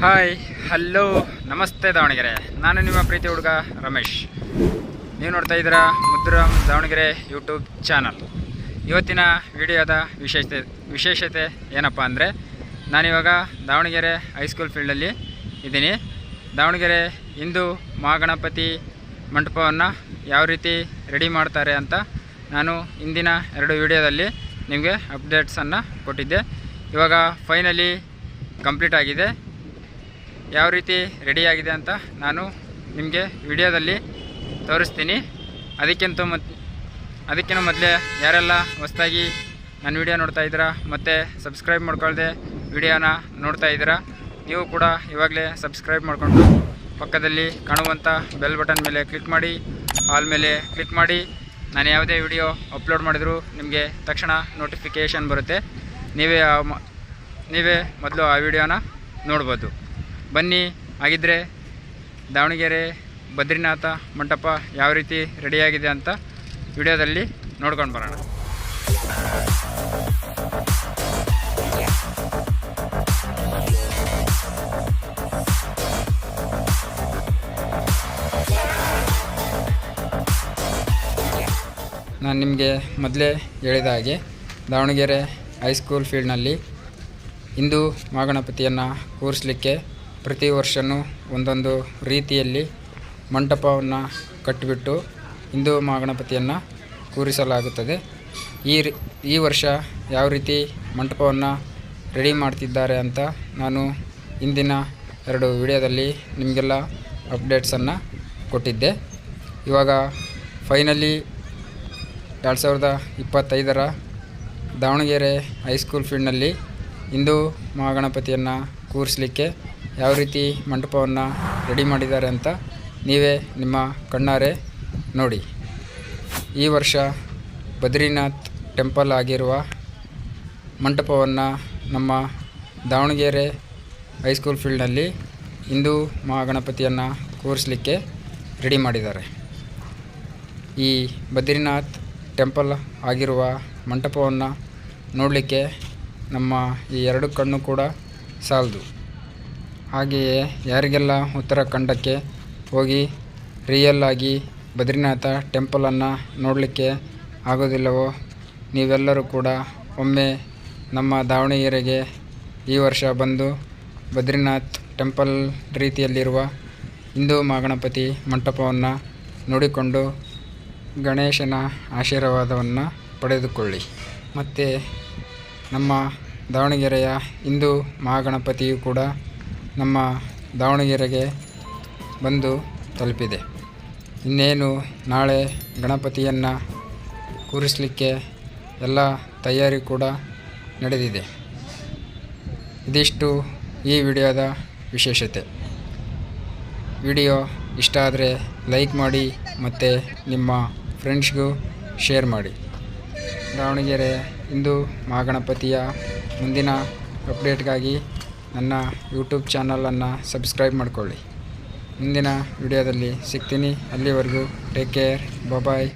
Hi hello ನಮಸ್ತೆ ದಾವಣಗೆರೆ. ನಾನು ನಿಮ್ಮ ಪ್ರೀತಿ ಹುಡುಗ ರಮೇಶ್. ನೀವು ನೋಡ್ತಾ ಇದ್ದೀರಾ ಮುದ್ದುರಾಮ್ ದಾವಣಗೆರೆ ಯೂಟ್ಯೂಬ್ ಚಾನಲ್ ಇವತ್ತಿನ ವಿಡಿಯೋದ ವಿಶೇಷತೆ ವಿಶೇಷತೆ ಏನಪ್ಪ ಅಂದರೆ, ನಾನಿವಾಗ ದಾವಣಗೆರೆ ಹೈಸ್ಕೂಲ್ ಫೀಲ್ಡಲ್ಲಿ ಇದ್ದೀನಿ. ದಾವಣಗೆರೆ ಹಿಂದೂ ಮಹಾಗಣಪತಿ ಮಂಟಪವನ್ನು ಯಾವ ರೀತಿ ರೆಡಿ ಮಾಡ್ತಾರೆ ಅಂತ ನಾನು ಇಂದಿನ ಎರಡು ವಿಡಿಯೋದಲ್ಲಿ ನಿಮಗೆ ಅಪ್ಡೇಟ್ಸನ್ನು ಕೊಟ್ಟಿದ್ದೆ. ಇವಾಗ ಫೈನಲಿ ಕಂಪ್ಲೀಟ್ ಆಗಿದೆ. ಯಾವ ರೀತಿ ರೆಡಿಯಾಗಿದೆ ಅಂತ ನಾನು ನಿಮಗೆ ವಿಡಿಯೋದಲ್ಲಿ ತೋರಿಸ್ತೀನಿ. ಅದಕ್ಕಿಂತ ಮತ್ ಅದಕ್ಕಿಂತ ಮೊದಲೇ ಯಾರೆಲ್ಲ ಹೊಸದಾಗಿ ನನ್ನ ವಿಡಿಯೋ ನೋಡ್ತಾ ಇದ್ದೀರಾ ಮತ್ತು ಸಬ್ಸ್ಕ್ರೈಬ್ ಮಾಡ್ಕೊಳ್ದೆ ವಿಡಿಯೋನ ನೋಡ್ತಾ ಇದ್ದೀರಾ, ನೀವು ಕೂಡ ಇವಾಗಲೇ ಸಬ್ಸ್ಕ್ರೈಬ್ ಮಾಡಿಕೊಂಡು ಪಕ್ಕದಲ್ಲಿ ಕಾಣುವಂಥ ಬೆಲ್ ಬಟನ್ ಮೇಲೆ ಕ್ಲಿಕ್ ಮಾಡಿ ಆಲ್ ಮೇಲೆ ಕ್ಲಿಕ್ ಮಾಡಿ. ನಾನು ಯಾವುದೇ ವಿಡಿಯೋ ಅಪ್ಲೋಡ್ ಮಾಡಿದರೂ ನಿಮಗೆ ತಕ್ಷಣ ನೋಟಿಫಿಕೇಷನ್ ಬರುತ್ತೆ. ನೀವೇ ನೀವೇ ಮೊದಲು ಆ ವಿಡಿಯೋನ ನೋಡ್ಬೋದು. ಬನ್ನಿ. ಹಾಗಿದ್ದರೆ ದಾವಣಗೆರೆ, ಬದ್ರಿನಾಥ ಮಂಟಪ ಯಾವ ರೀತಿ ರೆಡಿಯಾಗಿದೆ ಅಂತ ವಿಡಿಯೋದಲ್ಲಿ ನೋಡ್ಕೊಂಡು ಬರೋಣ. ನಾನು ನಿಮಗೆ ಮೊದಲೇ ಹೇಳಿದ ಹಾಗೆ ದಾವಣಗೆರೆ ಹೈಸ್ಕೂಲ್ ಫೀಲ್ಡ್ನಲ್ಲಿ ಹಿಂದೂ ಮಹಾಗಣಪತಿಯನ್ನು ಕೂರಿಸಲಿಕ್ಕೆ ಪ್ರತಿ ವರ್ಷವೂ ಒಂದೊಂದು ರೀತಿಯಲ್ಲಿ ಮಂಟಪವನ್ನು ಕಟ್ಟಿಬಿಟ್ಟು ಹಿಂದೂ ಮಹಾಗಣಪತಿಯನ್ನು ಕೂರಿಸಲಾಗುತ್ತದೆ. ಈ ಈ ವರ್ಷ ಯಾವ ರೀತಿ ಮಂಟಪವನ್ನು ರೆಡಿ ಮಾಡ್ತಿದ್ದಾರೆ ಅಂತ ನಾನು ಇಂದಿನ ಎರಡು ವಿಡಿಯೋದಲ್ಲಿ ನಿಮಗೆಲ್ಲ ಅಪ್ಡೇಟ್ಸನ್ನು ಕೊಟ್ಟಿದ್ದೆ. ಇವಾಗ ಫೈನಲಿ ಎರಡು ಸಾವಿರದ ಇಪ್ಪತ್ತೈದರ ದಾವಣಗೆರೆ ಹೈಸ್ಕೂಲ್ ಫೀಲ್ಡ್ನಲ್ಲಿ ಹಿಂದೂ ಮಹಾಗಣಪತಿಯನ್ನು ಕೂರಿಸಲಿಕ್ಕೆ ಯಾವ ರೀತಿ ಮಂಟಪವನ್ನು ರೆಡಿ ಮಾಡಿದ್ದಾರೆ ಅಂತ ನೀವೇ ನಿಮ್ಮ ಕಣ್ಣಾರೆ ನೋಡಿ. ಈ ವರ್ಷ ಬದ್ರಿನಾಥ್ ಟೆಂಪಲ್ ಆಗಿರುವ ಮಂಟಪವನ್ನು ನಮ್ಮ ದಾವಣಗೆರೆ ಹೈಸ್ಕೂಲ್ ಫೀಲ್ಡ್ನಲ್ಲಿ ಹಿಂದೂ ಮಹಾಗಣಪತಿಯನ್ನು ಕೂರಿಸಲಿಕ್ಕೆ ರೆಡಿ ಮಾಡಿದ್ದಾರೆ. ಈ ಬದ್ರಿನಾಥ್ ಟೆಂಪಲ್ ಆಗಿರುವ ಮಂಟಪವನ್ನು ನೋಡಲಿಕ್ಕೆ ನಮ್ಮ ಈ ಎರಡು ಕಣ್ಣು ಕೂಡ ಸಾಲದು. ಹಾಗೆಯೇ ಯಾರಿಗೆಲ್ಲ ಉತ್ತರಾಖಂಡಕ್ಕೆ ಹೋಗಿ ರಿಯಲ್ ಆಗಿ ಬದ್ರಿನಾಥ ಟೆಂಪಲನ್ನು ನೋಡಲಿಕ್ಕೆ ಆಗೋದಿಲ್ಲವೋ? ನೀವೆಲ್ಲರೂ ಕೂಡ ಒಮ್ಮೆ ನಮ್ಮ ದಾವಣಗೆರೆಗೆ ಈ ವರ್ಷ ಬಂದು ಬದ್ರಿನಾಥ್ ಟೆಂಪಲ್ ರೀತಿಯಲ್ಲಿರುವ ಹಿಂದೂ ಮಹಾಗಣಪತಿ ಮಂಟಪವನ್ನು ನೋಡಿಕೊಂಡು ಗಣೇಶನ ಆಶೀರ್ವಾದವನ್ನು ಪಡೆದುಕೊಳ್ಳಿ. ಮತ್ತು ನಮ್ಮ ದಾವಣಗೆರೆಯ ಹಿಂದೂ ಮಹಾಗಣಪತಿಯು ಕೂಡ ನಮ್ಮ ದಾವಣಗೆರೆಗೆ ಬಂದು ತಲುಪಿದೆ. ಇನ್ನೇನು ನಾಳೆ ಗಣಪತಿಯನ್ನು ಕೂರಿಸಲಿಕ್ಕೆ ಎಲ್ಲ ತಯಾರಿ ಕೂಡ ನಡೆದಿದೆ. ಇದಿಷ್ಟು ಈ ವಿಡಿಯೋದ ವಿಶೇಷತೆ. ವಿಡಿಯೋ ಇಷ್ಟ ಆದರೆ ಲೈಕ್ ಮಾಡಿ ಮತ್ತು ನಿಮ್ಮ ಫ್ರೆಂಡ್ಸ್ಗೂ ಶೇರ್ ಮಾಡಿ. ದಾವಣಗೆರೆ ಹಿಂದೂ ಮಹಾಗಣಪತಿಯ ಮುಂದಿನ ಅಪ್ಡೇಟ್ಗಾಗಿ ನನ್ನ ಯೂಟ್ಯೂಬ್ ಚಾನಲನ್ನು ಸಬ್ಸ್ಕ್ರೈಬ್ ಮಾಡಿಕೊಳ್ಳಿ. ಮುಂದಿನ ವಿಡಿಯೋದಲ್ಲಿ ಸಿಗ್ತೀನಿ. ಅಲ್ಲಿವರೆಗೂ ಟೇಕ್ ಕೇರ್ ಬಾಯ್